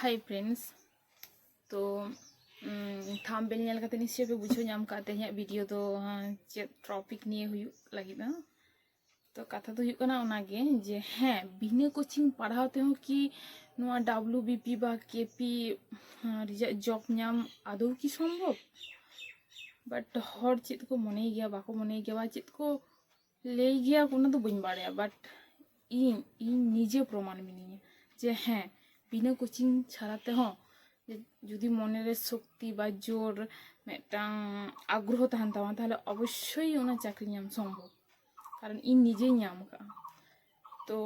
Hi friends तो थाम्बेल nail करते निश्चय पे बुझो नाम काते हैं वीडियो तो चे टॉपिक नहीं हुई लगी ना तो कथा तो हुई ना उनागे जे हैं बिना कोचिंग पढ़ाते हो कि नोआ डब्ल्यू बी पी बा के पी जॉब नाम आदौ की সম্ভব বাট হর চেত কো মনে গিয়া বাকো মনে গিয়া বা চেত কো লেই গিয়া কোনো তো বুঝ বাড়ে বাট ইন ইন নিজে প্রমাণ মিনিয়ে যে হ্যাঁ ᱵᱤᱱᱟᱹ ᱠᱳᱪᱤᱝ ᱪᱷᱟᱲᱟ ᱛᱮᱦᱚᱸ যদি মনের শক্তি বা জোর ᱢᱤᱫᱴᱟᱝ আগ্রহ ᱛᱟᱦᱮᱱ ᱛᱟᱢᱟ ᱛᱟহলে অবশ্যই ওনার চাকরি ᱧᱟᱢ ᱥᱚᱢᱵᱷᱚᱵ কারণ ᱤᱧ ᱱᱤᱡᱮᱧ ᱧᱟᱢ ᱟᱠᱟᱫᱼᱟ ᱛᱚ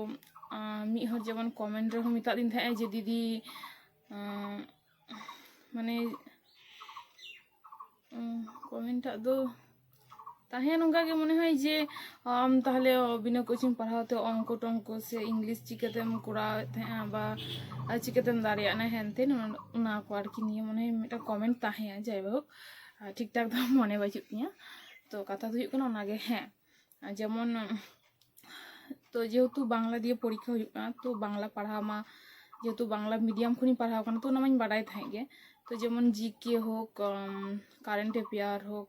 ᱢᱤᱫ ᱦᱚᱲ ᱡᱮᱢᱚᱱ ᱠᱚᱢᱮন্ᱴ ᱨᱮᱦᱚᱸ ᱢᱮᱛᱟᱫ ᱫᱤᱧ ᱛᱟᱦᱮᱸᱜᱼᱟ ᱡᱮ ᱫᱤᱫᱤ ᱢᱟᱱᱮ ᱠᱚᱢᱮᱱᱴᱟᱜ ᱫᱚ ᱛᱟᱦᱮᱸ ᱱᱚᱝᱠᱟ ᱜᱮ ᱢᱚᱱᱮ ᱦᱚᱭ ᱡᱮ ᱟᱢ ᱛᱟᱦᱞᱮ ᱵᱤᱱᱟᱹ ᱠᱳᱪᱤᱝ ᱯᱟᱲᱦᱟᱣ ᱛᱮ ᱚᱝᱠᱚ ᱴᱚᱝᱠᱚ ᱥᱮ ᱤᱝᱞᱤᱥ ᱪᱤᱠᱟᱹᱛᱮᱢ ᱠᱚᱨᱟᱣᱮᱫ ᱛᱟᱦᱮᱸᱜᱼᱟ ᱵᱟ ᱪᱤᱠᱟᱹᱛᱮᱢ ᱫᱟᱲᱮᱭᱟᱜᱼᱟ ᱦᱮᱱᱛᱮ ᱚᱱᱟ ᱠᱚ ᱟᱨᱠᱤ ᱱᱤᱭᱮ ᱢᱚᱱᱮ হয় ᱢᱤᱫᱴᱟᱝ ᱠᱚᱢᱮন্ᱴ ᱛᱟᱦᱮᱸᱜᱼᱟ ᱡᱟᱭᱦᱳᱠ ᱴᱷᱤᱠᱴᱷᱟᱠ ᱫᱚ ᱢᱚᱱᱮ ᱵᱟᱹᱪᱩᱜ ᱛᱤᱧᱟᱹ ᱛᱚ ᱠᱟᱛᱷᱟ ᱫᱚ ᱦᱩᱭᱩᱜ ᱠᱟᱱᱟ ᱚᱱᱟᱜᱮ ᱦᱮᱸ ᱡᱮᱢᱚᱱ তো যেহেতু বাংলা দিয়ে পরীক্ষা হয়ে না তো বাংলা পড়া মা যেহেতু বাংলা মিডিয়াম খুনি পড়া কারণ তো নামাই বাড়াই থাকে তো যেমন জি কে হোক কারেন্ট অ্যাফেয়ার হোক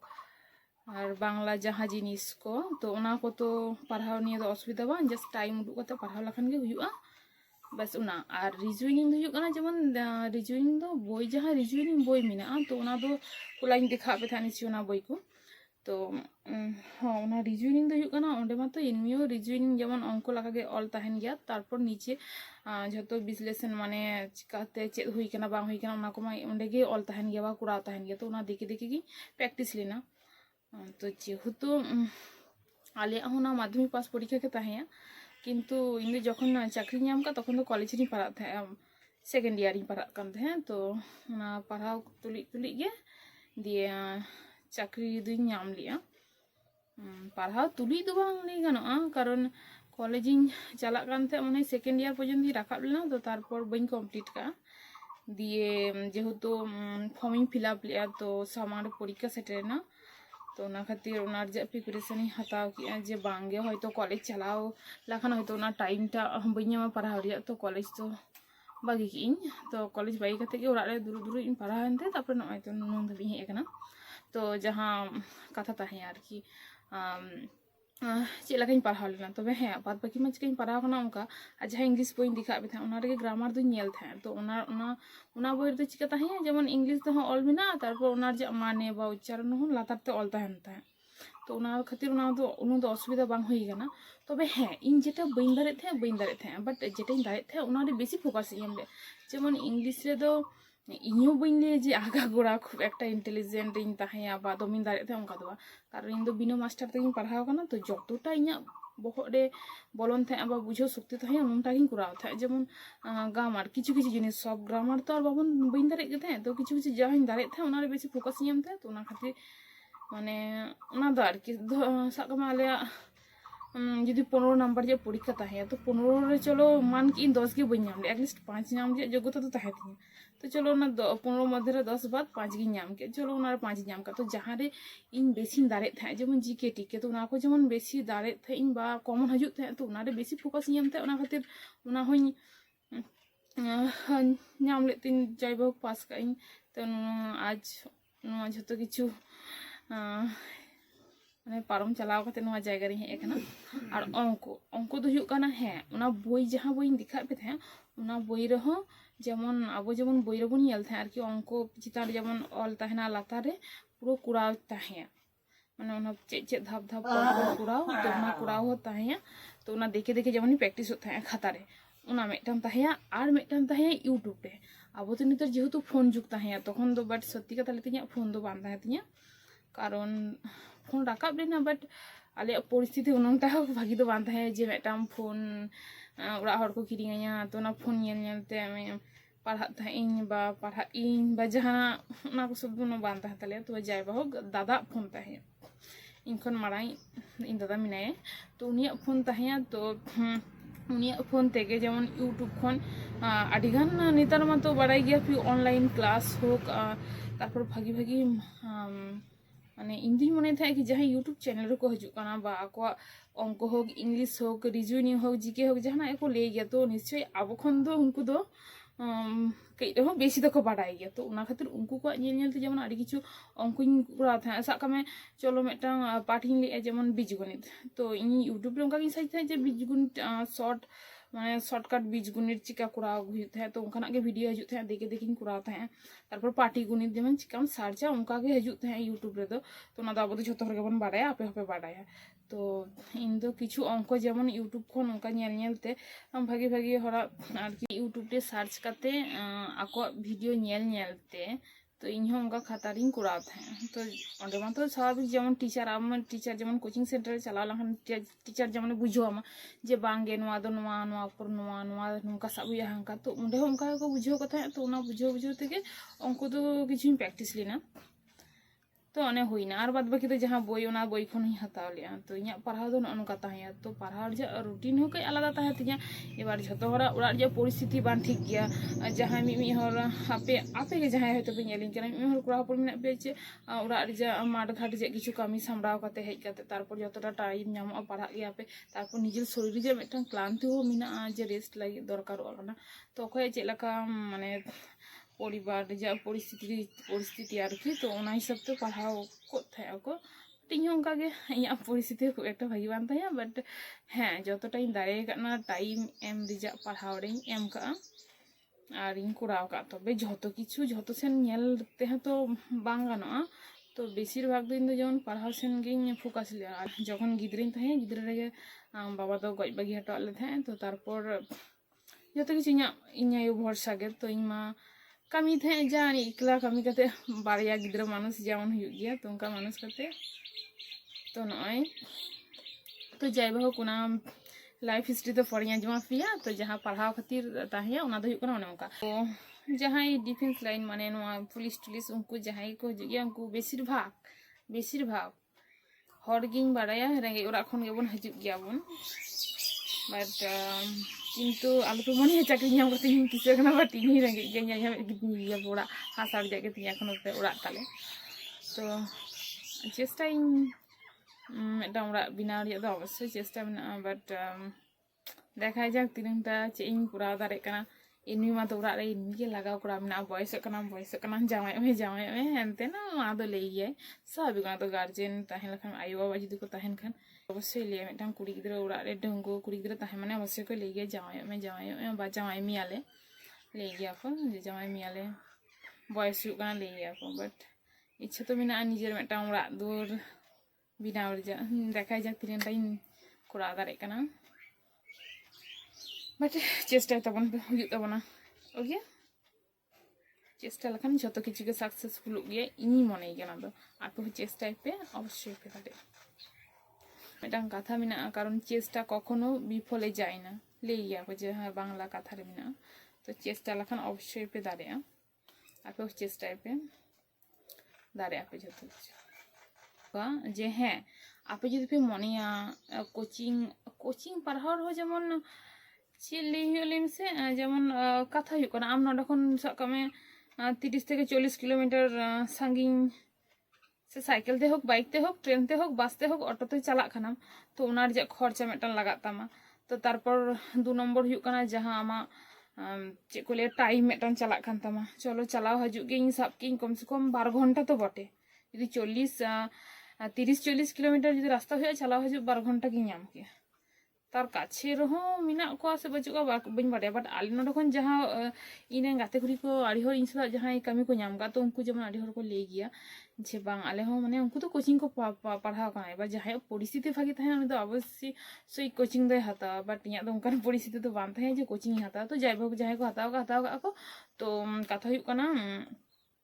ᱟᱨ ᱵᱟᱝᱞᱟ ᱡᱟᱦᱟᱸ ᱡᱤᱱᱤᱥ ᱠᱚ ᱛᱚ ᱚᱱᱟ ᱠᱚᱛᱚ ᱯᱟᱲᱦᱟᱣ ᱱᱤᱭᱟᱹ ᱫᱚ ᱚᱥᱩᱵᱤᱫᱟ ᱵᱟᱝ ᱡᱟᱥᱴ ᱴᱟᱭᱤᱢ ᱩᱰᱩᱠ ᱠᱟᱛᱮ ᱯᱟᱲᱦᱟᱣ ᱞᱮᱠᱷᱟᱱ ᱜᱮ ᱦᱩᱭᱩᱜᱼᱟ ᱵᱟᱥ ᱚᱱᱟ ᱟᱨ ᱨᱤᱡᱩᱭᱤᱝ ᱫᱚ ᱦᱩᱭᱩᱜ ᱠᱟᱱᱟ ᱡᱮᱢᱚᱱ ᱨᱤᱡᱩᱭᱤᱝ ᱫᱚ ᱵᱳᱭ ᱡᱟᱦᱟᱸ ᱨᱤᱡᱩᱭᱤᱝ ᱵᱳᱭ ᱢᱮᱱᱟᱜᱼᱟ ᱛᱚ ᱚᱱᱟ ᱫᱚ ᱦᱚᱞᱟᱧ ᱫᱮᱠᱷᱟᱣ ᱯᱮ ᱛᱟᱦᱮᱱ ᱚᱱᱟ ᱵᱳᱭ ᱠᱚ ᱛᱚ ᱦᱚᱸ ᱚᱱᱟ ᱨᱤᱡᱩᱭᱤᱝ ᱫᱚ ᱦᱩᱭᱩᱜ ᱠᱟᱱᱟ ᱚᱸᱰᱮ ᱢᱟᱛᱚ ᱮᱢᱱᱤও রিজুইনিং যেমন অঙ্ক লাগাগে অল তাহেন গিয়া তারপর নিচে যত বিশ্লেষণ মানে চিকাতে চেদ হুই কানা বাং হুই কানা ওনা কোমা অᱸᱰᱮ গে অল তাহেন গিয়া বা কোড়াও তাহেন গিয়া তো ওনা দেখে দেখে গি প্র্যাকটিস লেনা ᱛᱚ যেহেতু ᱟᱞᱮᱭᱟᱜ ᱦᱚᱸ ᱚᱱᱟ ᱢᱟᱫᱽᱫᱷᱚᱢᱤᱠ ᱯᱟᱥ ᱯᱚᱨᱤᱠᱷᱟ ᱜᱮ ᱛᱟᱦᱮᱸᱭᱟ ᱠᱤᱱᱛᱩ ᱤᱧ ᱫᱚ ᱡᱚᱠᱷᱚᱱ ᱪᱟᱹᱠᱨᱤ ᱧᱟᱢ ᱠᱟᱜ ᱛᱚᱠᱷᱚᱱ ᱫᱚ ᱠᱚᱞᱮᱡᱽ ᱨᱤᱧ ᱯᱟᱲᱦᱟᱜ ᱛᱟᱦᱮᱸᱜᱼᱟ ᱥᱮᱠᱮᱱᱰ ᱤᱭᱟᱨ ᱤᱧ ᱯᱟᱲᱦᱟᱜ ᱠᱟᱱ ᱛᱟᱦᱮᱸᱜ ᱛᱚ ᱚᱱᱟ ᱯᱟᱲᱦᱟᱣ ᱛᱩᱞᱩᱡ ᱛᱩᱞᱩᱡ ᱜᱮ ᱫᱤᱭᱮ চাকরি দুই নাম লিয়া পাড়াও তুলি তো বাং নেই গানোয়া কারণ কলেজিং চালাক কানতে মানে সেকেন্ড ইয়ার পর্যন্ত রাখাব লেনা তো তারপর বইন কমপ্লিট কা দিয়ে যেহেতু ফর্মিং ফিল আপ লিয়া তো সামার পরীক্ষা সেটের না ᱛᱚ ᱚᱱᱟ ᱠᱷᱟᱹᱛᱤᱨ ᱚᱱᱟ ᱨᱮᱭᱟᱜ ᱯᱨᱤᱯᱟᱨᱮᱥᱚᱱᱤᱧ ᱦᱟᱛᱟᱣ ᱠᱮᱜᱼᱟ ᱡᱮ ᱵᱟᱝᱜᱮ ᱦᱚᱭᱛᱚ ᱠᱚᱞᱮᱡᱽ ᱪᱟᱞᱟᱣ ᱞᱮᱠᱷᱟᱱ ᱦᱚᱭᱛᱚ ᱚᱱᱟ ᱴᱟᱭᱤᱢᱴᱟ ᱵᱟᱹᱧ ᱧᱟᱢᱟ ᱯᱟᱲᱦᱟᱣ ᱨᱮᱭᱟᱜ ᱛᱚ ᱠᱚᱞᱮᱡᱽ ᱫᱚ ᱵᱟᱹᱜᱤ ᱠᱮᱜ ᱤᱧ ᱛᱚ ᱠᱚᱞᱮᱡᱽ ᱵᱟᱹᱜᱤ ᱠᱟᱛᱮ ᱜᱮ ᱚᱲᱟᱜ ᱨᱮ ᱫᱩᱲᱩᱵ ᱫᱩᱲᱩᱵ ᱤᱧ ᱯᱟᱲᱦᱟᱣᱮᱱ ᱛᱮ ᱛᱟᱨᱯᱚᱨᱮ ᱱᱚᱜᱼᱚᱭ ᱛᱚ ᱱᱩᱱᱟᱹᱝ ᱫᱷᱟᱹᱵᱤᱡ ᱤᱧ ᱦᱮᱡ ᱟᱠᱟᱱᱟ ᱛᱚ ᱡᱟᱦᱟᱸ ᱠᱟᱛᱷᱟ ᱛᱟᱦᱮᱸ ᱟᱨᱠᱤ ᱪᱮᱫ ᱞᱮᱠᱟᱧ ᱯᱟᱲᱦᱟᱣ ᱞᱮᱱᱟ ᱛᱚᱵᱮ ᱦᱮᱸ ᱵᱟᱫ ᱵᱟᱹᱠᱤ ᱢᱟ ᱪᱤᱠᱟᱹᱧ ᱯᱟᱲᱦᱟᱣ ᱠᱟᱱᱟ ᱚᱱᱠᱟ ᱟᱨ ᱡᱟᱦᱟᱸ ᱤᱝᱞᱤᱥ ᱵᱳᱭᱤᱧ ᱫᱮᱠᱷᱟᱜ ᱢᱮ ᱛᱟᱦᱮᱸᱫ ᱚᱱᱟ ᱨᱮᱜᱮ ᱜᱨᱟᱢᱟᱨ ᱫᱚᱧ ᱧᱮᱞ ᱛᱟᱦᱮᱸᱫ ᱛᱚ ᱚᱱᱟ ᱚᱱᱟ ᱚᱱᱟ ᱵᱳᱭ ᱨᱮᱫᱚ ᱪᱤᱠᱟᱹ ᱛᱟᱦᱮᱸᱭᱟ ᱡᱮᱢᱚᱱ ᱤᱝᱞᱤᱥ ᱛᱮᱦᱚᱸ ᱚᱞ ᱢᱮᱱᱟᱜᱼᱟ ᱛᱟᱨᱯᱚᱨ ᱚᱱᱟ ᱨᱮᱭᱟᱜ ᱢᱟᱱᱮ ᱵᱟ ᱩᱪᱪᱟᱨᱚᱱ ᱦᱚᱸ ᱞᱟᱛᱟᱨ ᱛᱮ ᱚᱞ ᱛᱟᱦᱮᱱ ᱛᱟᱦᱮᱸᱫ ᱛᱚ ᱚᱱᱟ ᱠᱷᱟᱹᱛᱤᱨ ᱚᱱᱟ ᱫᱚ ᱩᱱᱟᱹᱜ ᱫᱚ ᱚᱥᱩᱵᱤᱫᱟ ᱵᱟᱝ ᱦᱩᱭ ᱟᱠᱟᱱᱟ ᱛᱚᱵᱮ ᱦᱮᱸ ᱤᱧ ᱡᱮᱴᱟ ᱵᱟᱹᱧ ᱫᱟᱲᱮᱭᱟᱜ ᱛᱟᱦᱮᱸᱫ ᱵᱟᱹᱧ ᱫᱟᱲᱮᱭᱟᱜ ᱛᱟᱦᱮᱸᱫ ᱵᱟᱴ ᱡᱮᱴᱟᱧ ᱫᱟᱲᱮᱭᱟᱜ ᱛᱟᱦᱮᱸᱫ ᱚᱱᱟᱨᱮ ᱵᱮᱥᱤ ᱯᱷᱳᱠᱟᱥ ᱤᱧ ᱮᱢ ᱞᱮᱫ ᱡᱮᱢᱚᱱ ᱤᱝᱞᱤᱥ ᱨᱮᱫᱚ ᱤᱧ ᱦᱚᱸ ᱵᱟᱹᱧ ᱞᱟᱹᱭᱟ ᱡᱮ ᱟᱜᱟ ᱜᱳᱲᱟ ᱠᱷᱩᱵ ᱮᱠᱴᱟ ᱤᱱᱴᱮᱞᱤᱡᱮᱱᱴ ᱤᱧ ᱛᱟᱦᱮᱸᱭᱟ ᱵᱟ ᱫᱚᱢᱮᱧ ᱫᱟᱲᱮᱭᱟᱜ ᱛᱟᱦᱮᱸ ᱚᱱᱠᱟ ᱫᱚ ᱵᱟᱝ ᱠᱟᱨᱚᱱ ᱤᱧ ᱫᱚ ᱵᱤᱱᱟᱹ ᱢᱟᱥᱴᱟᱨ ᱛᱮᱜᱤᱧ ᱯᱟᱲᱦᱟᱣ ᱟᱠᱟᱱᱟ ᱛᱚ ᱡᱚᱛᱚᱴᱟ ᱤᱧᱟᱹᱜ ᱵᱚᱦᱚᱜ ᱨᱮ ᱵᱚᱞᱚᱱ ᱛᱟᱦᱮᱸᱜᱼᱟ ᱵᱟ ᱵᱩᱡᱷᱟᱹᱣ ᱥᱚᱠᱛᱤ ᱛᱟᱦᱮᱸᱜᱼᱟ ᱚᱱᱴᱟᱜᱤᱧ ᱠᱚᱨᱟᱣ ᱛᱟᱦᱮᱸᱜ ᱡᱮᱢᱚᱱ ᱜᱨᱟᱢᱟᱨ ᱠᱤᱪᱷᱩ ᱠᱤᱪᱷু ᱡᱤᱱᱤᱥ ᱥᱚᱵ ᱜᱨᱟᱢᱟᱨ ᱛᱚ ᱟᱨ ᱵᱟᱵᱚᱱ ᱵᱟᱹᱧ ᱫᱟᱲᱮᱭᱟᱜ ᱜᱮ ᱛᱟᱦᱮᱸᱜ ᱛᱚ ᱠᱤᱪᱷᱩ ᱠᱤᱪᱷᱩ ᱡᱟᱦᱟᱸᱧ ᱫᱟᱲᱮᱭᱟᱜ ᱛᱟᱦᱮᱸᱜ ᱚᱱᱟᱨᱮ ᱵᱮᱥᱤ ᱯᱷᱳᱠᱟᱥᱤᱧ ᱮᱢ ᱛᱟᱦᱮᱸᱜ ᱛᱚ ᱚᱱᱟ ᱠᱷᱟᱹᱛᱤᱨ ᱢᱟᱱᱮ ᱚᱱᱟ ᱫᱚ ᱟᱨᱠᱤ ᱥᱟᱵ ᱠᱟᱜ ᱢᱮ ᱟᱞᱮᱭᱟᱜ ᱡᱩᱫᱤ ᱯᱚᱱᱨᱚ ᱱᱟᱢᱵᱟᱨ ᱨᱮᱭᱟᱜ ᱯᱚᱨᱤᱠᱠᱷᱟ ᱛᱟᱦᱮᱸᱭᱟ ᱛᱚ ᱯᱚᱱᱨᱚ ᱨᱮ ᱪᱚᱞᱚ ᱢᱟᱱ ᱠᱤ ᱤᱧ ᱫᱚᱥ ᱜᱮ ᱵᱟᱹᱧ ᱧᱟᱢ ᱞᱮᱫᱟ ᱮᱴᱞᱤᱥᱴ ᱯᱟᱸᱪ ᱧᱟᱢ ᱨᱮᱭᱟᱜ ᱡᱳᱜᱽᱜᱚᱛᱟ ᱫᱚ ᱛᱟᱦᱮᱸ ᱛᱤᱧᱟ ᱛᱚ ᱪᱚᱞᱚ ᱚᱱᱟ ᱯᱚᱱᱨᱚ ᱢᱚᱫᱽᱫᱷᱮ ᱨᱮ ᱫᱚᱥ ᱵᱟᱫ ᱯᱟᱸᱪ ᱜᱤᱧ ᱧᱟᱢ ᱠᱮᱫ ᱪᱚᱞᱚ ᱚᱱᱟᱨᱮ ᱯᱟᱸᱪ ᱧᱟᱢ ᱠᱮᱫ ᱛᱚ ᱡᱟᱦᱟᱸᱨᱮ ᱤᱧ ᱵᱮᱥᱤᱧ ᱫᱟᱲᱮᱜ ᱛᱟᱦᱮᱸᱫ ᱡᱮᱢᱚᱱ ᱡᱤᱠᱮ ᱴᱤᱠᱮ ᱛᱚ ᱚᱱᱟ ᱠᱚ ᱡᱮᱢon ᱵᱮᱥᱤ ᱫᱟᱲᱮᱜ ᱛᱟᱦᱮᱸᱫ ᱤᱧ ᱵᱟ ᱠᱚᱢᱚᱱ ᱦᱤᱡᱩᱜ ᱛᱟᱦᱮᱸᱫ ᱛᱚ ᱚᱱᱟᱨᱮ ᱵᱮᱥᱤ ᱯᱷᱳᱠᱟᱥᱤᱧ ᱮᱢ ᱛᱟᱦᱮᱸᱫ ᱚᱱᱟ ᱠᱷᱟᱹᱛᱤᱨ ᱚᱱᱟ ᱦᱚᱸᱧ ᱧᱟᱢ ᱞᱮᱫ ᱛᱤᱧ ᱡᱟᱭᱦᱳᱠ ᱯᱟᱥ ᱠᱟᱜ ᱤᱧ ᱛᱚ ᱟᱡ ᱱᱚᱣᱟ ᱡᱷᱚᱛᱚ ᱠᱤᱪᱷᱩ ᱢᱟᱱᱮ ᱯᱟᱨᱚᱢ ᱪᱟᱞᱟᱣ ᱠᱟᱛᱮ ᱱᱚᱣᱟ ᱡᱟᱭᱜᱟ ᱨᱮᱧ ᱦᱮᱡ ᱟᱠᱟᱱᱟ ᱟᱨ ᱚᱝᱠᱚ ᱚᱝᱠᱚ ᱫᱚ ᱦᱩᱭᱩᱜ ᱠᱟᱱᱟ ᱦᱮᱸ ᱚᱱᱟ ᱵᱳᱭ ᱡᱟᱦᱟᱸ ᱵᱳᱭᱤᱧ ᱫᱮᱠᱷᱟᱣ ᱯᱮ ᱛᱟᱦᱮᱸᱫ ᱚᱱᱟ ᱵᱳᱭ ᱨᱮᱦᱚᱸ ᱡᱮᱢᱚᱱ ᱟᱵᱚ ᱡᱮᱢᱚᱱ ᱵᱳᱭ ᱨᱮᱵᱚᱱ ᱧᱮᱞ ᱛᱟᱦᱮᱸᱫ ᱟᱨᱠᱤ ᱚᱝᱠᱚ ᱪᱮᱛᱟᱱ ᱨᱮ ᱡᱮᱢᱚᱱ ᱚᱞ ᱛᱟᱦᱮᱱᱟ ᱞᱟᱛᱟᱨ ᱨᱮ ᱯᱩᱨᱟᱹ ᱠᱚᱨᱟᱣ ᱛᱟᱦᱮᱸᱜᱼᱟ মানে ওনা চেট চেট ধাপ ধাপ করাও তো ওনা করাও তাহেয়া তো ওনা দেখে দেখে যেমন প্র্যাকটিস হতে থাকে খাতারে ওনা মেটাম তাহেয়া আর মেটাম তাহেয়া ইউটিউব রে আবো তো নিতর যেহেতু ফোন যুগ তাহেয়া তখন তো বাট সত্যি কথা লিতে ফোন তো বান তাহে তিয়া কারণ ᱯᱷᱳᱱ ᱨᱟᱠᱟᱵ ᱞᱮᱱᱟ ᱵᱟᱴ ᱟᱞᱮᱭᱟᱜ ᱯᱚᱨᱤᱥᱛᱷᱤᱛᱤ ᱩᱱᱟᱹᱝᱴᱟ ᱵᱷᱟᱹᱜᱤ ᱫᱚ ᱵᱟᱝ ᱛᱟᱦᱮᱸ ᱡᱮ ᱢᱤᱫᱴᱟᱝ ᱯᱷᱳᱱ ᱚᱲᱟᱜ ᱦᱚᱲ ᱠᱚ ᱠᱤᱨᱤᱧ ᱟᱹᱧᱟ ᱛᱚ ᱚᱱᱟ ᱯᱷᱳᱱ ᱧᱮᱞ ᱧᱮᱞᱛᱮ ᱟᱢ ᱯᱟᱲᱦᱟᱜ ᱛᱟᱦᱮᱸ ᱤᱧ বা ᱯᱟᱲᱦᱟᱜ ᱤᱧ ᱵᱟ ᱡᱟᱦᱟᱱᱟᱜ ᱚᱱᱟ ᱠᱚ ᱥᱚᱵ ᱫᱚ ᱵᱟᱝ ᱛᱟᱦᱮᱸ ᱛᱟᱞᱮᱭᱟ ᱛᱚ ᱡᱟᱭᱵᱟ ᱦᱳᱠ ᱫᱟᱫᱟᱜ ᱯᱷᱳᱱ ᱛᱟᱦᱮᱸ ᱤᱧ ᱠᱷᱚᱱ ᱢᱟᱲᱟᱝ ᱤᱧ ᱫᱟᱫᱟ ᱢᱮᱱᱟᱭᱟ ᱛᱚ ᱩᱱᱤᱭᱟᱜ ᱯᱷᱳᱱ ᱛᱟᱦᱮᱸᱭᱟ ᱛᱚ উনিয়ার ফোন থেকে যেমন ইউটিউব ফোন আডিগান নেতার মতো বাড়াই গিয়া অনলাইন ক্লাস হোক তারপর ভাগি ভাগি ᱢᱟᱱᱮ ᱤᱧ ᱫᱩᱧ ᱢᱚᱱᱮ ᱛᱟᱦᱮᱸ ᱠᱤ ᱡᱟᱦᱟᱸᱭ ᱤᱭᱩᱴᱩᱵ ᱪᱮᱱᱮᱞ ᱨᱮᱠᱚ ᱦᱤᱡᱩᱜ ᱠᱟᱱᱟ ᱵᱟ ᱟᱠᱚᱣᱟᱜ ᱚᱝᱠᱚ ᱦᱳᱠ ᱤᱝᱞᱤᱥ ᱦᱳᱠ ᱨᱤᱡᱩᱱᱤᱝ ᱦᱳᱠ ᱡᱤᱠᱮ ᱦᱳᱠ ᱡᱟᱦᱟᱱᱟᱜ ᱜᱮᱠᱚ ᱞᱟᱹᱭ ᱜᱮᱭᱟ ᱛᱚ ᱱᱤᱥᱪᱚᱭ ᱟᱵᱚ ᱠᱷᱚᱱ ᱫᱚ ᱩᱱᱠᱩ ᱫᱚ ᱠᱟᱹᱡ ᱨᱮᱦᱚᱸ ᱵᱮᱥᱤ ᱫᱚᱠᱚ ᱵᱟᱰᱟᱭ ᱜᱮᱭᱟ ᱛᱚ ᱚᱱᱟ ᱠᱷᱟᱹᱛᱤᱨ ᱩᱱᱠᱩ ᱠᱚᱣᱟᱜ ᱧᱮᱞ ᱧᱮᱞᱛᱮ ᱡᱮᱢᱚᱱ ᱟᱹᱰᱤ ᱠᱤᱪᱷᱩ ᱚᱝᱠᱚᱧ ᱠᱚᱨᱟᱣ ᱛᱟᱦᱮᱸᱫ ᱥᱟᱵ ᱠᱟᱜ ᱢᱮ ᱪᱚᱞᱚ ᱢᱤᱫᱴᱟᱝ ᱯᱟᱴᱷᱤᱧ ᱞᱟᱹᱭᱮᱜᱼᱟ ᱡᱮᱢᱚᱱ ᱵᱤᱡᱽᱜᱚᱱᱤᱛ ᱛᱚ ᱤᱧ ᱤᱭᱩᱴᱩᱵ ᱨᱮ ᱚᱱᱠᱟᱜᱤᱧ ᱥᱟᱡᱽ ᱛᱟᱦᱮᱸᱫ ᱡᱮ ᱵᱤᱡᱽᱜᱚᱱᱤᱛ ᱥᱚᱨᱴ ᱢᱟᱱᱮ ᱥᱚᱨᱴᱠᱟᱴ ᱵᱤᱡ ᱜᱩᱱᱤᱛ ᱪᱤᱠᱟ ᱠᱚᱨᱟᱣ ᱦᱩᱭᱩᱜ ᱛᱟᱦᱮᱸᱫ ᱛᱚ ᱚᱱᱠᱟᱱᱟᱜ ᱜᱮ ᱵᱷᱤᱰᱤᱭᱳ ᱦᱤᱡᱩᱜ ᱛᱟᱦᱮᱸᱫ ᱫᱮᱠᱷᱮ ᱫᱮᱠᱷᱮᱧ ᱠᱚᱨᱟᱣ ᱛᱟᱦᱮᱸᱫ ᱛᱟᱨᱯᱚᱨ ᱯᱟᱴᱤ ᱜᱩᱱᱤᱛ ᱡᱮᱢᱚᱱ ᱪᱤᱠᱟᱢ ᱥᱟᱨᱪᱟ ᱚᱱᱠᱟ ᱜᱮ ᱦᱤᱡᱩᱜ ᱛᱟᱦᱮᱸᱫ ᱤᱭᱩᱴᱩᱵᱽ ᱨᱮᱫᱚ ᱛᱚ ᱚᱱᱟ ᱫᱚ ᱟᱵᱚ ᱫᱚ ᱡᱷᱚᱛᱚ ᱦᱚᱲ ᱜᱮᱵᱚᱱ ᱵᱟᱰᱟᱭᱟ ᱟᱯᱮ ᱦᱚᱸᱯᱮ ᱵᱟᱰᱟᱭᱟ ᱛᱚ ᱤᱧ ᱫᱚ ᱠᱤᱪᱷᱩ ᱚᱝᱠᱚ ᱡᱮᱢᱚᱱ ᱤᱭᱩᱴᱩᱵᱽ ᱠᱷᱚᱱ ᱚᱱᱠᱟ ᱧᱮᱞ ᱧᱮᱞᱛᱮ ᱵᱷᱟᱜᱮ ᱵᱷᱟᱜᱮ ᱦᱚᱲᱟᱜ ᱟᱨᱠᱤ ᱤᱭᱩᱴᱩᱵᱽ ᱨᱮ ᱥᱟᱨᱪ ᱠᱟᱛᱮ ᱟᱠᱚᱣᱟᱜ ᱵᱷᱤᱰᱤᱭᱳ ᱧᱮᱞ ᱧᱮᱞᱛᱮ તો અહીં ઉનકા ખતરીંગ કરાત હે તો ઓંડમાં તો સ્વાભાવિક જેમન ટીચર આમ ટીચર જેમન કોચિંગ સેન્ટર ચલાવલા હમ ટીચર જેમન બુઝોમાં જે બાંગે નવા દો નવા નવા પર નવા નવા ઉનકા સાબુયા હંકા તો ઉંડે ઉનકા કો બુઝો કથા તો ના બુઝો બુઝો તેકે ઉનકો તો કિછું પ્રેક્ટિસ લેના ᱛᱚ ᱚᱱᱮ ᱦᱩᱭᱱᱟ ᱟᱨ ᱵᱟᱫ ᱵᱟᱹᱠᱤ ᱫᱚ ᱡᱟᱦᱟᱸ ᱵᱳᱭ ᱚᱱᱟ ᱵᱳᱭ ᱠᱷᱚᱱ ᱦᱚᱸᱧ ᱦᱟᱛᱟᱣ ᱞᱮᱜᱼᱟ ᱛᱚ ᱤᱧᱟᱹᱜ ᱯᱟᱲᱦᱟᱣ ᱫᱚ ᱱᱚᱜᱼᱚ ᱱᱚᱝᱠᱟ ᱛᱟᱦᱮᱸᱭᱟ ᱛᱚ ᱯᱟᱲᱦᱟᱣ ᱨᱮᱭᱟᱜ ᱨᱩᱴᱤᱱ ᱦᱚᱸ ᱠᱟᱹᱡ ᱟᱞᱟᱫᱟ ᱛᱟᱦᱮᱸ ᱛᱤᱧᱟᱹ ᱮᱵᱟᱨ ᱡᱷᱚᱛᱚ ᱦᱚᱲᱟᱜ ᱚᱲᱟᱜ ᱨᱮᱭᱟᱜ ᱯᱚᱨᱤᱥᱛᱷᱤᱛᱤ ᱵᱟᱝ ᱴᱷᱤᱠ ᱜᱮᱭᱟ ᱡᱟᱦᱟᱸᱭ ᱢᱤᱫ ᱢᱤᱫ ᱦᱚᱲ ᱟᱯᱮ ᱟᱯᱮᱜᱮ ᱡᱟᱦᱟᱸᱭ ᱦᱚᱭᱛᱳ ᱯᱮ ᱧᱮᱞᱤᱧ ᱠᱟᱱᱟ ᱢᱤᱫ ᱦᱚᱲ ᱠᱚᱲᱟ ᱦᱚᱯᱚᱱ ᱢᱮᱱᱟᱜ ᱯᱮᱭᱟ ᱡᱮ ᱚᱲᱟᱜ ᱨᱮᱭᱟᱜ ᱢᱟᱴ ᱜᱷᱟᱴ ᱨᱮᱭᱟᱜ ᱠᱤᱪᱷᱩ ᱠᱟᱹᱢᱤ ᱥᱟᱢᱲᱟᱣ ᱠᱟᱛᱮ ᱦᱮᱡ ᱠᱟᱛᱮ ᱛᱟᱨᱯᱚᱨ ᱡᱚᱛᱚটা ᱴᱟᱭᱤᱢ ᱧᱟᱢᱚᱜᱼᱟ ᱯᱟᱲᱦᱟᱜ ᱜᱮᱭᱟᱯᱮ ᱛᱟᱨᱯᱚᱨ ᱱᱤᱡᱮᱨ ᱥᱚᱨᱤᱨ ᱨᱮᱭᱟᱜ ᱢᱤᱫᱴᱟᱝ ᱠᱞᱟᱱᱛᱤ ᱦᱚᱸ ᱢᱮᱱᱟᱜᱼᱟ ᱡᱮ ᱨᱮᱥᱴ ᱞᱟᱹᱜᱤᱫ ᱫᱚᱨᱠᱟᱨᱚᱜ ᱠᱟᱱᱟ ᱛᱚ ᱚᱠᱚᱭᱟᱜ ᱪᱮᱫ ᱞᱮᱠᱟ ᱢᱟᱱᱮ ᱯᱚᱨᱤᱵᱟᱨ ᱨᱮᱭᱟᱜ ᱯᱚᱨᱤᱥᱛᱷᱤᱛᱤ ᱯᱚᱨᱤᱥᱛᱷᱤᱛᱤ ᱟᱨᱠᱤ ᱛᱚ ᱚᱱᱟ ᱦᱤᱥᱟᱹᱵ ᱛᱮ ᱯᱟᱲᱦᱟᱣ ᱠᱚ ᱛᱟᱦᱮᱸ ᱟᱠᱚ ᱤᱧ ᱦᱚᱸ ᱚᱱᱠᱟᱜᱮ ᱤᱧᱟᱹᱜ ᱯᱚᱨᱤᱥᱛᱷᱤᱛᱤ ᱠᱷᱩᱵ ᱮᱠᱴᱟ ᱵᱷᱟᱹᱜᱤ ᱵᱟᱝ ᱛᱟᱦᱮᱸ ᱵᱟᱴ ᱦᱮᱸ ᱡᱚᱛᱚᱴᱟᱧ ᱫᱟᱲᱮ ᱟᱠᱟᱫ ᱚᱱᱟ ᱴᱟᱭᱤᱢ ᱮᱢ ᱨᱮᱭᱟᱜ ᱯᱟᱲᱦᱟᱣ ᱨᱮᱧ ᱮᱢ ᱠᱟᱜᱼᱟ আর ইᱧ করাও কাত তবে যত কিছু যত সেন নেল তেহা তো বাং গানোয়া তো বেশিরভাগ দিন তো যেমন পড়াও সেন গিয়ে ফোকাস লিয়া আর যখন গিদ্রেন তাহে গিদ্রে রেগে বাবা তো গজ বাগি হটালে তাহে তো তারপর যত কিছু ইঞা ইঞা ভরসা গে তো ইᱧ মা ᱠᱟᱹᱢᱤ ᱛᱟᱦᱮᱸ ᱡᱟᱦᱟᱸ ᱮᱠᱞᱟ ᱠᱟᱹᱢᱤ ᱠᱟᱛᱮ ᱵᱟᱨᱭᱟ ᱜᱤᱫᱽᱨᱟᱹ ᱢᱟᱱᱩᱥ ᱡᱮᱢᱚᱱ ᱦᱩᱭᱩᱜ ᱜᱮᱭᱟ ᱛᱚ ᱚᱱᱠᱟ ᱢᱟᱱᱩᱥ ᱠᱟᱛᱮ ᱛᱚ ᱱᱚᱜᱼᱚᱭ ᱛᱚ ᱡᱟᱭᱵᱟᱦᱳᱠ ᱚᱱᱟ ᱞᱟᱭᱤᱯᱷ ᱦᱤᱥᱴᱨᱤ ᱫᱚ ᱯᱚᱨᱮᱧ ᱟᱸᱡᱚᱢ ᱟᱯᱮᱭᱟ ᱛᱚ ᱡᱟᱦᱟᱸ ᱯᱟᱲᱦᱟᱣ ᱠᱷᱟᱹᱛᱤᱨ ᱛᱟᱦᱮᱸᱭᱟ ᱚᱱᱟ ᱫᱚ ᱦᱩᱭᱩᱜ ᱠᱟᱱᱟ ᱚᱱᱮ ᱚᱱᱠᱟ ᱛᱚ ᱡᱟᱦᱟᱸᱭ ᱰᱤᱯᱷᱮᱱᱥ ᱞᱟᱭᱤᱱ ᱢᱟᱱᱮ ᱱᱚᱣᱟ ᱯᱩᱞᱤᱥ ᱴᱩᱞᱤᱥ ᱩᱱᱠᱩ ᱡᱟᱦᱟᱸᱭ ᱠᱚ ᱦᱤᱡᱩᱜ ᱜᱮᱭᱟ ᱩᱱᱠᱩ ᱵᱮᱥᱤᱨ ᱵᱷᱟᱜᱽ ᱵᱮᱥᱤᱨ ᱵᱷᱟᱜᱽ ᱦᱚᱲ ᱵᱟᱲᱟᱭᱟ ᱨᱮᱸᱜᱮᱡ ᱚᱲᱟᱜ ᱠᱷᱚᱱ ᱜᱮᱵᱚᱱ ᱦᱤᱡᱩᱜ ᱜᱮᱭᱟ ᱵᱟᱴ কিন্তু আমাকে মনে হয় চাকরি নিয়ে আমাকে তিন কিছু এখন আবার তিন রেগে ওরা। হাসার জায়গায় তিনি এখন হচ্ছে ওরা তালে। তো চেষ্টাই এটা আমরা বিনা রিয়া তো অবশ্যই চেষ্টা মেনাᱜᱼᱟ বাট um, দেখা যাক, তিনটা চেক ইন করাও দাঁড়ে কানা। এমনি মা তো ওরা রে এমনিকে লাগাও করা মেনা বয়স কানা বয়স কানা জামাই মে জামাই মে হেনতে না মা তো লেই গিয়ে স্বাভাবিক তো গার্জেন তাহেন খান আয়ু বাবা যদি কো তাহেন খান। অবশ্যই লিয়ে ᱢᱤᱫᱴᱟᱝ ᱠᱩᱲᱤ ᱜᱤᱫᱽᱨᱟᱹ ᱚᱲᱟᱜ ᱨᱮ ᱰᱷᱟᱹᱝᱜᱩ ᱠᱩᱲᱤ ᱜᱤᱫᱽᱨᱟᱹ ᱛᱟᱦᱮᱸ ᱢᱟᱱᱮ ᱚᱵᱚᱥᱥᱳᱭ ᱠᱚ ᱞᱟᱹᱭ ᱜᱮᱭᱟ ᱡᱟᱶᱟᱭᱚᱜ ᱢᱮ ᱡᱟᱶᱟᱭᱚᱜ ᱢᱮ ᱵᱟ ᱡᱟᱶᱟᱭ ᱢᱮᱭᱟᱞᱮ ᱞᱟᱹᱭ ᱜᱮᱭᱟ ᱠᱚ ᱡᱮ ᱡᱟᱶᱟᱭ ᱢᱮᱭᱟᱞᱮ বয়স ᱦᱩᱭᱩᱜ ᱠᱟᱱᱟ ᱞᱟᱹᱭ ᱜᱮᱭᱟ ᱠᱚ ᱵᱟᱴ ইচ্ছা তো ᱢᱮᱱᱟᱜᱼᱟ ᱱᱤᱡᱮᱨ ᱢᱤᱫᱴᱟᱝ ᱚᱲᱟᱜ ᱫᱩᱣᱟᱹᱨ ᱵᱮᱱᱟᱣ ᱨᱮᱭᱟᱜ ᱫᱮᱠᱷᱟᱭ ᱡᱟᱠ ᱛᱤᱱᱟᱹᱜ ᱴᱟᱧ ᱠᱚᱨᱟᱣ ᱫᱟᱲᱮᱭᱟᱜ ᱠᱟᱱᱟ বাট চেষ্টায় তাবন ᱦᱩᱭᱩᱜ তাবনা ওকে চেষ্টা লেখান যত কিছুকে সাকসেসফুল গিয়ে ইনি মনে গেলাম তো আর তুমি চেষ্টায় পে অবশ্যই পেতে এটা গাথা মিনা কারণ চেষ্টা কখনো বিফলে যায় না। লেগে লেইয়া যে হ্যাঁ বাংলা কাথার মিনা তো চেষ্টা লেখান অবশ্যই পে দাঁড়িয়া আপে চেষ্টা পে দাঁড়িয়ে আপে যত যে হ্যাঁ আপে যদি পে মনেয়া কোচিং কোচিং পাড়হাওয়ার হো যেমন চিল্লি হিলিম সে যেমন কথা হইক না আমরা যখন সকামে তিরিশ থেকে চল্লিশ কিলোমিটার সাঙ্গিং ᱥᱮ ᱥᱟᱭᱠᱮᱞ ᱛᱮ ᱦᱳᱠ ᱵᱟᱭᱤᱠ ᱛᱮ ᱦᱳᱠ ᱴᱨᱮᱱ ᱛᱮ ᱦᱳᱠ ᱵᱟᱥ ᱛᱮ ᱦᱳᱠ ᱚᱴᱳ ᱛᱮ ᱪᱟᱞᱟᱜ ᱠᱟᱱᱟᱢ ᱛᱚ ᱚᱱᱟ ᱨᱮᱭᱟᱜ ᱠᱷᱚᱨᱪᱟ ᱢᱤᱫᱴᱟᱝ ᱞᱟᱜᱟᱜ ᱛᱟᱢᱟ ᱛᱚ ᱛᱟᱨᱯᱚᱨ ᱫᱩ ᱱᱚᱢᱵᱚᱨ ᱦᱩᱭᱩᱜ ᱠᱟᱱᱟ ᱡᱟᱦᱟᱸ ᱟᱢᱟᱜ ᱪᱮᱫ ᱠᱚ ᱞᱟᱹᱭᱟ ᱴᱟᱭᱤᱢ ᱢᱤᱫᱴᱟᱝ ᱪᱟᱞᱟᱜ ᱠᱟᱱ ᱛᱟᱢᱟ ᱪᱚᱞᱚ ᱪᱟᱞᱟᱣ ᱦᱤᱡᱩᱜ ᱜᱤᱧ ᱥᱟᱵ ᱠᱤᱧ ᱠᱚᱢ ᱥᱮ ᱠᱚᱢ ᱵᱟᱨ ᱜᱷᱚᱱᱴᱟ ᱛᱚ ᱵᱚᱴᱮ ᱡᱩᱫᱤ ᱪᱚল্লিশ তিরিশ চল্লিশ কিলোমিটার যদি রাস্তা হয়ে চালাও হয়ে বার ঘণ্টা কি নাম কে ᱛᱟᱨ ᱠᱟᱪᱷᱮ ᱨᱮᱦᱚᱸ ᱢᱮᱱᱟᱜ ᱠᱚᱣᱟ ᱥᱮ ᱵᱟᱹᱪᱩᱜ ᱠᱚᱣᱟ ᱵᱟᱹᱧ ᱵᱟᱰᱟᱭᱟ ᱵᱟᱴ ᱟᱞᱮ ᱱᱚᱰᱮ ᱠᱷᱚᱱ ᱡᱟᱦᱟᱸ ᱤᱧᱨᱮᱱ ᱜᱟᱛᱮ ᱠᱩᱲᱤ ᱠᱚ ᱟᱹᱰᱤ ᱦᱚᱲ ᱤᱧ ᱥᱟᱞᱟᱜ ᱡᱟᱦᱟᱸᱭ ᱠᱟᱹᱢᱤ ᱠᱚ ᱧᱟᱢ ᱠᱟᱜ ᱛᱚ ᱩᱱᱠᱩ ᱡᱮᱢᱚᱱ ᱟᱹᱰᱤ ᱦᱚᱲ ᱠᱚ ᱞᱟᱹᱭ ᱜᱮᱭᱟ ᱡᱮ ᱵᱟᱝ ᱟᱞᱮ ᱦᱚᱸ ᱢᱟᱱᱮ ᱩᱱᱠᱩ ᱫᱚ ᱠᱳᱪᱤᱝ ᱠᱚ ᱯᱟᱲᱦᱟᱣ ᱠᱟᱱᱟ ᱮᱵᱟᱨ ᱡᱟᱦᱟᱸᱭᱟᱜ ᱯᱚᱨᱤᱥᱛᱷᱤᱛᱤ ᱵᱷᱟᱜᱮ ᱛᱟᱦᱮᱱᱟ ᱩᱱᱤ ᱫᱚ ᱚᱵᱚᱥᱥᱳᱭ ᱠᱳᱪᱤᱝ ᱫᱚᱭ ᱦᱟᱛᱟᱣᱟ ᱵᱟᱴ ᱤᱧᱟᱹᱜ ᱫᱚ ᱚᱱᱠᱟᱱ ᱯᱚᱨᱤᱥᱛᱷᱤᱛᱤ ᱫᱚ ᱵᱟᱝ ᱛᱟᱦᱮᱸ ᱡᱮ ᱠᱳᱪᱤᱝ ᱤᱧ ᱦᱟᱛᱟᱣᱟ ᱛᱚ ᱡᱟᱭᱦᱳᱠ ᱡᱟᱦᱟᱸᱭ ᱠᱚ ᱦᱟᱛᱟᱣ ᱠᱟᱜ ᱦᱟᱛᱟᱣ ᱠᱟᱜ ᱠᱚ ᱛᱚ ᱠᱟᱛᱷᱟ ᱦᱩᱭᱩᱜ ᱠᱟᱱᱟ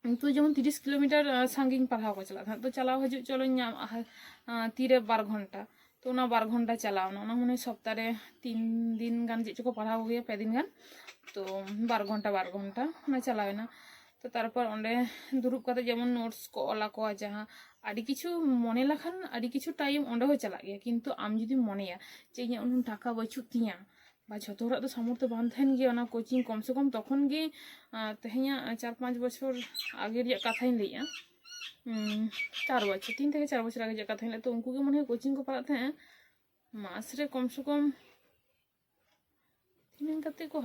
ᱱᱤᱛᱚᱜ ᱡᱮᱢᱚᱱ ᱛᱤᱨᱤশ ᱠᱤᱞᱳᱢᱤᱴᱟᱨ ᱥᱟᱺᱜᱤᱧ ᱯᱟᱲᱦᱟᱣ ᱠᱚ ᱪᱟᱞᱟᱜ ᱛᱟᱦᱮᱸᱫ ᱛᱚ ᱪᱟᱞᱟᱣ ᱦᱤᱡᱩᱜ ᱪᱚᱞᱚᱧ ᱧᱟᱢ ᱛᱤᱨᱮ ᱵᱟᱨ ᱜᱷᱚᱱᱴᱟ तो ना बारह घंटा चलाओ ना उन्होंने सप्ताह तीन दिन गान जे को पढ़ा हो गया पे दिन गान तो बारह घंटा बारह घंटा ना चलावे ना তো তারপর অনেক দুরুব কাতে যেমন নোটস ᱠᱚ ᱚᱞᱟ ᱠᱚ ᱡᱟᱦᱟᱸ ᱟᱹᱰᱤ ᱠᱤᱪᱷᱩ ᱢᱚᱱᱮ ᱞᱮᱠᱷᱟᱱ ᱟᱹᱰᱤ ᱠᱤᱪᱷᱩ ᱴᱟᱭᱤᱢ ᱚᱸᱰᱮ ᱦᱚᱸ ᱪᱟᱞᱟᱜ ᱜᱮᱭᱟ ᱠᱤᱱᱛᱩ ᱟᱢ ᱡᱩᱫᱤ ᱢᱚᱱᱮᱭᱟ ᱡᱮ ᱤᱧᱟᱹᱜ ᱩᱱᱟᱹᱜ ᱴᱟᱠᱟ ᱵᱟᱹᱪᱩᱜ ᱛᱤᱧᱟ বা যত হরাত সামর্থ্য বান থাকেন গিয়ে না কোচিং কমসে কম তখন ᱜᱮ ᱛᱮᱦᱮᱧᱟᱜ ᱪᱟᱨ ᱯᱟᱸᱪ ᱵᱚᱪᱷᱚᱨ ᱟᱜᱮ ᱨᱮᱭᱟᱜ ᱠᱟᱛᱷᱟᱧ ᱞᱟᱹᱭᱟ চার বছর, তিন থেকে চার বছর আগে যে কথা তো অঙ্কুকে মনে হয় কোচিং কো পড়াতে হ্যাঁ मास কমসে কম से कम तीन कते को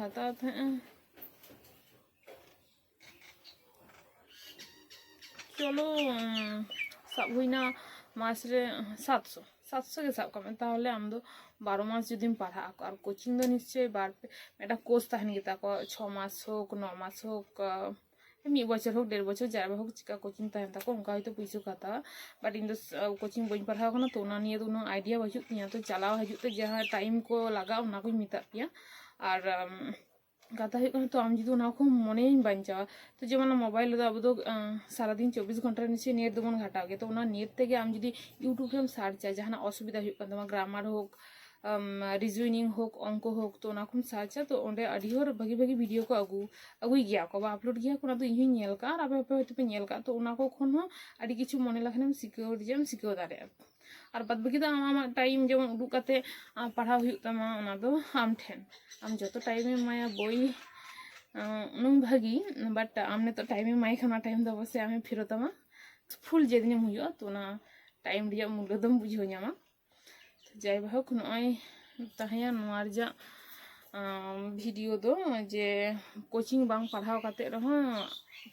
চলো সাব হই না মাস সাতশো সাতশো কে সাব কমে, তাহলে আমদো বারো মাস যদি পাঠা আর কোচিং তো নিশ্চয়ই বাড়বে। একটা কোর্স তাহলে তা ছ মাস হোক, ন মাস হোক ᱢᱤᱫ ᱵᱚᱪᱷᱚᱨ ᱦᱳᱠ ᱰᱮᱲ ᱵᱚᱪᱷᱚᱨ ᱡᱟᱨᱵᱟ ᱦᱳᱠ ᱪᱤᱠᱟ ᱠᱳᱪᱤᱝ ᱛᱟᱦᱮᱱ ᱛᱟᱠᱚ ᱚᱱᱠᱟ ᱦᱚᱭᱛᱚ ᱯᱩᱭᱥᱟᱹ ᱠᱚ ᱦᱟᱛᱟᱣᱟ ᱵᱟᱴ ᱤᱧ ᱫᱚ ᱠᱳᱪᱤᱝ ᱵᱟᱹᱧ ᱯᱟᱲᱦᱟᱣ ᱟᱠᱟᱱᱟ ᱛᱚ ᱚᱱᱟ ᱱᱤᱭᱮ ᱫᱚ ᱩᱱᱟᱹᱜ ᱟᱭᱰᱤᱭᱟ ᱵᱟᱹᱪᱩᱜ ᱛᱤᱧᱟᱹ ᱛᱚ ᱪᱟᱞᱟᱣ ᱦᱤᱡᱩᱜ ᱛᱮ ᱡᱟᱦᱟᱸ ᱴᱟᱭᱤᱢ ᱠᱚ ᱞᱟᱜᱟᱜᱼᱟ ᱚᱱᱟ ᱠᱚᱧ ᱢᱮᱛᱟᱜ ᱯᱮᱭᱟ ᱟᱨ কথা হয়ে তো আমি যদি ওনা খুব মনেই বাঞ্চাওয়া তো যেমন মোবাইল দো আবো সারাদিন চব্বিশ ঘণ্টার নিচে নেট দেবন ঘাটাও তো ওনা নেট থেকে আমি যদি ইউটিউবে সার্চ চাই যাহানা অসুবিধা হয়ে গ্রামার হোক ᱨᱤᱡᱩᱭᱱᱤᱝ ᱦᱳᱠ ᱚᱝᱠᱚ ᱦᱳᱠ ᱛᱚ ᱚᱱᱟ ᱠᱚᱢ ᱥᱟᱨᱪᱟ ᱛᱚ ᱚᱸᱰᱮ ᱟᱹᱰᱤ ᱦᱚᱲ ᱵᱷᱟᱹᱜᱤ ᱵᱷᱟᱹᱜᱤ ᱵᱷᱤᱰᱭᱳ ᱠᱚ ᱟᱹᱜᱩ ᱟᱹᱜᱩᱭ ᱜᱮᱭᱟ ᱠᱚ ᱵᱟ ᱟᱯᱞᱳᱰ ᱜᱮᱭᱟ ᱠᱚ ᱚᱱᱟ ᱫᱚ ᱤᱧᱦᱚᱸᱧ ᱧᱮᱞ ᱠᱟᱜᱼᱟ ᱟᱨ ᱟᱯᱮ ᱟᱯᱮ ᱦᱚᱭᱛᱳ ᱧᱮᱞ ᱠᱟᱜ ᱛᱚ ᱚᱱᱟ ᱠᱚ ᱠᱷᱚᱱ ᱦᱚᱸ ᱟᱹᱰᱤ ᱠᱤᱪᱷᱩ ᱢᱚᱱᱮ ᱞᱮᱠᱷᱟᱱᱮᱢ ᱥᱤᱠᱟᱹᱣ ᱨᱮᱭᱟᱜ ᱮᱢ ᱥᱤᱠᱟᱹᱣ ᱫᱟᱲᱮᱭᱟᱜᱼᱟ ᱟᱨ ᱵᱟᱫ ᱵᱟᱹᱠᱤ ᱫᱚ ᱟᱢᱟᱜ ᱴᱟᱭᱤᱢ ᱡᱮᱢᱚᱱ ᱩᱰᱩᱠ ᱠᱟᱛᱮ ᱯᱟᱲᱦᱟᱣ ᱦᱩᱭᱩᱜ ᱛᱟᱢᱟ ᱚᱱᱟ ᱫᱚ ᱟᱢ ᱴᱷᱮᱱ ᱟᱢ ᱡᱚᱛᱚ ᱴᱟᱭᱤᱢᱮᱢ ᱮᱢᱟᱭᱟ ᱵᱳᱭ ᱩᱱᱟᱹᱝ ᱵᱷᱟᱹᱜᱤ ᱵᱟᱴ ᱟᱢ ᱱᱤᱛᱚᱜ ᱴᱟᱭᱤᱢᱮᱢ ᱮᱢᱟᱭ ᱠᱷᱟᱱ ᱚᱱᱟ ᱴᱟᱭᱤᱢ ᱫᱚ ᱚᱵᱚᱥᱥᱳᱭ ᱟᱢᱮ ᱯᱷᱮᱨᱚᱛᱟᱢᱟ ᱯᱷᱩᱞ ᱡᱮᱫᱤᱱᱮᱢ ᱦᱩᱭᱩᱜᱼᱟ ᱛᱚ ᱚᱱᱟ ᱴᱟᱭᱤᱢ ᱨᱮᱭᱟᱜ ᱢᱩᱞᱞᱚ ᱫᱚᱢ ᱵᱩᱡᱷᱟᱹᱣ ᱧᱟᱢᱟ ᱡᱟᱭ ᱦᱳᱠ ᱱᱚᱜᱼᱚᱭ ᱛᱟᱦᱮᱸᱭᱟ ᱱᱚᱣᱟ ᱨᱮᱭᱟᱜ ᱵᱷᱤᱰᱤᱭᱳ ᱫᱚ ᱡᱮ ᱠᱳᱪᱤᱝ ᱵᱟᱝ ᱯᱟᱲᱦᱟᱣ ᱠᱟᱛᱮ ᱨᱮᱦᱚᱸ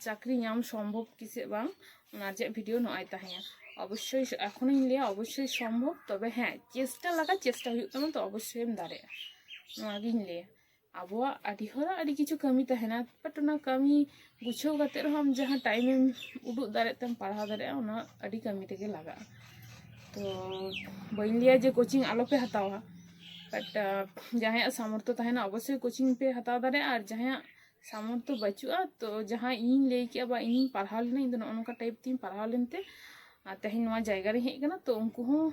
ᱪᱟᱹᱠᱨᱤ ᱧᱟᱢ ᱥᱚᱢᱵᱷᱚᱵ ᱠᱤᱥᱮ ᱵᱟᱝ ᱚᱱᱟ ᱨᱮᱭᱟᱜ ᱵᱷᱤᱰᱤᱭᱳ ᱱᱚᱜᱼᱚᱭ ᱛᱟᱦᱮᱸᱭᱟ অবশ্যই এখনই ᱞᱟᱹᱭᱟ অবশ্যই সম্ভব তবে হ্যাঁ চেষ্টা লাগা চেষ্টা ᱦᱩᱭᱩᱜ ᱛᱟᱢᱟ ᱛᱚ ᱚᱵᱚশ্যই ᱮᱢ ᱫᱟᱲᱮᱭᱟᱜᱼᱟ ᱱᱚᱣᱟ ᱜᱤᱧ ᱞᱟᱹᱭᱟ ᱟᱵᱚᱣᱟᱜ ᱟᱹᱰᱤ ᱦᱚᱲᱟᱜ ᱟᱹᱰᱤ ᱠᱤᱪᱷᱩ ᱠᱟᱹᱢᱤ ᱛᱟᱦᱮᱱᱟ ᱵᱟᱴ ᱚᱱᱟ ᱠᱟᱹᱢᱤ ᱜᱩᱪᱷᱟᱹᱣ ᱠᱟᱛᱮ ᱨᱮᱦᱚᱸ ᱟᱢ ᱡᱟᱦᱟᱸ ᱴᱟᱭᱤᱢᱮᱢ ᱩᱰᱩᱠ ᱫᱟᱲᱮᱭᱟᱜ ᱛᱮᱢ ᱯᱟᱲᱦᱟᱣ ᱫᱟᱲᱮᱭᱟᱜᱼᱟ ᱚᱱᱟ ᱟᱹᱰᱤ ᱠᱟᱹᱢᱤ ᱨᱮᱜᱮ ᱞᱟᱜᱟᱜᱼᱟ तो बी लिया जे कोचिंग आलोपे हतावा बट जहाँ सामर्थ्य तो तहना अवश्य कोचिंग पे हता दारे और जहाँ सामर्थ्य तो बचुआ हाँ, तो जहाँ इन लेके अब इन पढ़ाव लेने टाइप तीन पढ़ाव लेनते हाँ, तेहन जैगारे हेना तो उनको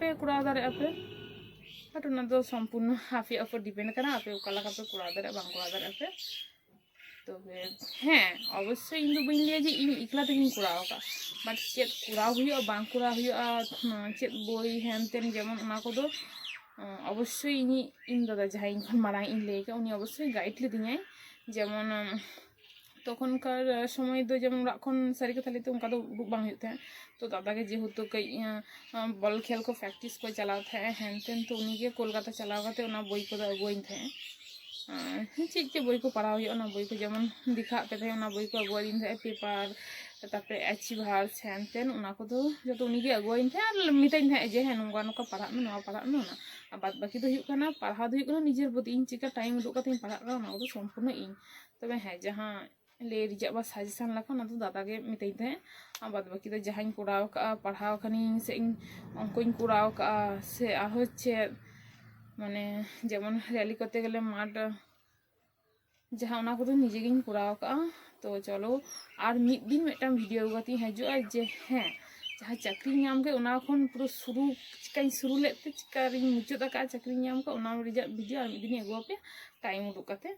पे कड़ा दारे तो पे बट सम्पूर्ण आपे डिपेंड करना आपे कड़ा दारे बड़ा তবে ᱦᱮᱸ হ্যাঁ, অবশ্যই ᱤᱧ ᱫᱚ ᱵᱟᱹᱧ ᱞᱟᱹᱭᱟ ᱡᱮ ᱤᱧ ᱮᱠᱞᱟ ᱛᱮᱜᱤᱧ ᱠᱚᱨᱟᱣ ᱟᱠᱟᱫᱟ ᱵᱟᱴ ᱪᱮᱫ ᱠᱚᱨᱟᱣ ᱦᱩᱭᱩᱜᱼᱟ ᱵᱟᱝ ᱠᱚᱨᱟᱣ ᱦᱩᱭᱩᱜᱼᱟ ᱪᱮᱫ ᱵᱳᱭ ᱦᱮᱱᱛᱮᱱ ᱡᱮᱢᱚᱱ ᱚᱱᱟ ᱠᱚᱫᱚ অবশ্যই ইনি ইন দাদা যাহা ইন ইন লেগে উনি অবশ্যই গাইড লিদিኛই যেমন তখনকার সময় তো যেমন রাখন সারিকে কথা তো উনকা তো বাং হয়ে। থাকে হ্যাঁ। তো দাদাকে যেহেতু কই বল খেল কো প্র্যাকটিস করে চালাতে থাকে হ্যান তেন তো উনিকে কলকাতা চালাতে ওনা বই কো বই থাকে ᱪᱮᱫ ᱪᱮᱫ ᱵᱳᱭ ᱠᱚ ᱯᱟᱲᱦᱟᱣ ᱦᱩᱭᱩᱜᱼᱟ ᱚᱱᱟ ᱵᱳᱭ ᱠᱚ ᱡᱮᱢᱚᱱ ᱫᱮᱠᱷᱟᱜ ᱯᱮ ᱛᱟᱦᱮᱸ ᱚᱱᱟ ᱵᱳᱭ ᱠᱚ ᱟᱹᱜᱩᱣᱟᱞᱤᱧ ᱛᱟᱦᱮᱸᱜ ᱯᱮᱯᱟᱨ ᱛᱟᱨᱯᱚᱨᱮ ᱮᱪᱤᱵᱷᱟᱨ ᱥᱮᱱ ᱛᱮᱱ ᱚᱱᱟ ᱠᱚᱫᱚ ᱡᱚᱛᱚ ᱩᱱᱤᱜᱮ ᱟᱹᱜᱩᱣᱟᱹᱧ ᱛᱟᱦᱮᱸᱜ ᱟᱨ ᱢᱤᱛᱟᱹᱧ ᱛᱟᱦᱮᱸᱜ ᱡᱮ ᱦᱮᱸ ᱱᱚᱝᱠᱟ ᱱᱚᱝᱠᱟ ᱯᱟᱲᱦᱟᱜ ᱢᱮ ᱱᱚᱣᱟ ᱯᱟᱲᱦᱟᱜ ᱢᱮ ᱚᱱᱟ ᱟᱨ ᱵᱟᱫ ᱵᱟᱹᱠᱤ ᱫᱚ ᱦᱩᱭᱩᱜ ᱠᱟᱱᱟ ᱯᱟᱲᱦᱟᱣ ᱫᱚ ᱦᱩᱭᱩᱜ ᱠᱟᱱᱟ ᱱᱤᱡᱮᱨ ᱯᱨᱚᱛᱤ ᱤᱧ ᱪᱤᱠᱟ ᱴᱟᱭᱤᱢ ᱩᱰᱩᱠ ᱠᱟᱛᱮᱧ ᱯᱟᱲᱦᱟᱜ ᱠᱟᱱᱟ ᱚᱱᱟ ᱠᱚᱫᱚ ᱥᱚᱢᱯᱩᱨᱱᱚ ᱤᱧ ᱛᱚᱵᱮ ᱦᱮᱸ ᱡᱟᱦᱟᱸ ᱞᱮ ᱨᱮᱭᱟᱜ ᱵᱟ ᱥᱟᱡᱮᱥᱟᱱ ᱞᱮᱠᱟ ᱚᱱᱟ ᱫᱚ ᱫᱟᱫᱟᱜᱮ ᱢᱤᱛᱟᱹᱧ ᱛᱟᱦᱮᱸᱜ ᱟᱨ ᱵᱟᱫ ᱵᱟᱹᱠᱤ ᱫᱚ ᱡᱟᱦᱟᱸᱧ ᱠᱚᱨᱟᱣ ᱠᱟᱜᱼᱟ ᱯᱟᱲᱦᱟᱣ ᱠᱟᱹᱱᱟᱹᱧ ᱥᱮ ᱤᱧ ᱚᱝᱠᱚᱧ ᱠᱚᱨᱟᱣ ᱠᱟᱜᱼᱟ ᱥᱮ ᱟᱨᱦᱚᱸ ᱪᱮᱫ মানে যেমন র্যালি করতে গেলে মাঠ ᱡᱟᱦᱟᱸ ᱚᱱᱟ ᱠᱚᱫᱚ ᱱᱤᱡᱮᱜᱤᱧ ᱠᱚᱨᱟᱣ ᱟᱠᱟᱫᱼᱟ ᱛᱚ ᱪᱚᱞᱚ ᱟᱨ ᱢᱤᱫ ᱫᱤᱱ ᱢᱤᱫᱴᱟᱝ ᱵᱷᱤᱰᱤᱭᱳ ᱠᱟᱛᱮᱧ ᱦᱤᱡᱩᱜᱼᱟ ᱡᱮ ᱦᱮᱸ ᱡᱟᱦᱟᱸ ᱪᱟᱹᱠᱨᱤᱧ ᱧᱟᱢ ᱠᱮᱫ ᱚᱱᱟ ᱠᱷᱚᱱ ᱯᱩᱨᱟᱹ ᱥᱩᱨᱩ ᱪᱤᱠᱟᱹᱧ ᱥᱩᱨᱩ ᱞᱮᱫ ᱛᱮ ᱪᱤᱠᱟᱹᱨᱤᱧ ᱢᱩᱪᱟᱹᱫ ᱟᱠᱟᱫᱼᱟ ᱪᱟᱹᱠᱨᱤᱧ ᱧᱟᱢ ᱠᱟᱜ ᱚᱱᱟ ᱨᱮᱭᱟᱜ ᱵᱷᱤᱰᱤᱭᱳ ᱟᱨ ᱢᱤᱫ ᱫᱤᱱᱤᱧ ᱟᱹᱜᱩᱣᱟᱯᱮ ᱴᱟᱭᱤᱢ ᱩᱰᱩᱠ ᱠᱟᱛᱮ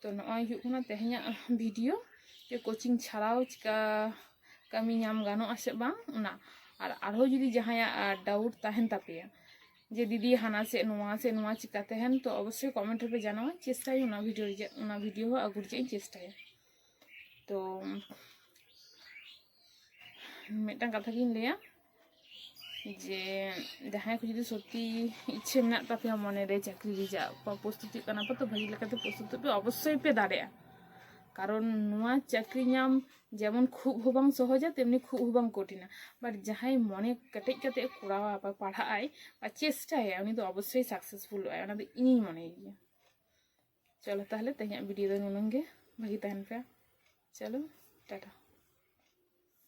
ᱛᱚ ᱱᱚᱜᱼᱚᱭ ᱦᱩᱭᱩᱜ ᱠᱟᱱᱟ ᱛᱮᱦᱮᱧᱟᱜ ᱵᱷᱤᱰᱤᱭᱳ ᱡᱮ ᱠᱳᱪᱤᱝ ᱪᱷᱟᱲᱟᱣ ᱪᱤᱠᱟᱹ ᱠᱟᱹᱢᱤ ᱧᱟᱢ ᱜᱟᱱᱚᱜᱼᱟ ᱥᱮ ᱵᱟᱝ ᱚᱱᱟ ᱟᱨ ᱟᱨᱦᱚᱸ ᱡᱩᱫᱤ ᱡᱟᱦᱟᱸᱭᱟᱜ ᱰᱟᱣᱩᱴ ᱛᱟᱦᱮᱱ ᱛᱟᱯᱮᱭᱟ যে दिदी हाना से नुआ से नुआ चिकाते हैं तो अवश्य कमेंट पे जाना चेष्टाई उना भिडियो उना भिडियो आगुर जाए चेष्टाई तो मिट्टा कथा की लिया যে যাহাই যদি সত্যি ইচ্ছে মেনা তাপে মনে রে চাকরি রিজা প্রস্তুতি কানা তো ভালো লেখাতে প্রস্তুতি অবশ্যই পে দাঁড়িয়ে কারণ নোয়া চাকরি নাম যেমন খুব হুবাং সহজা, তেমনি খুব হুবাং কঠিন। বাট যাহাই মনে কেটেজ কাতে করাওয়া বা পড়ায় বা চেষ্টায় উনি তো অবশ্যই সাকসেসফুল হয়। ওনাদের ইনি মনে গিয়ে চলো তাহলে, তাই ভিডিও দেন ভাগি তাহন চলো, টাটা।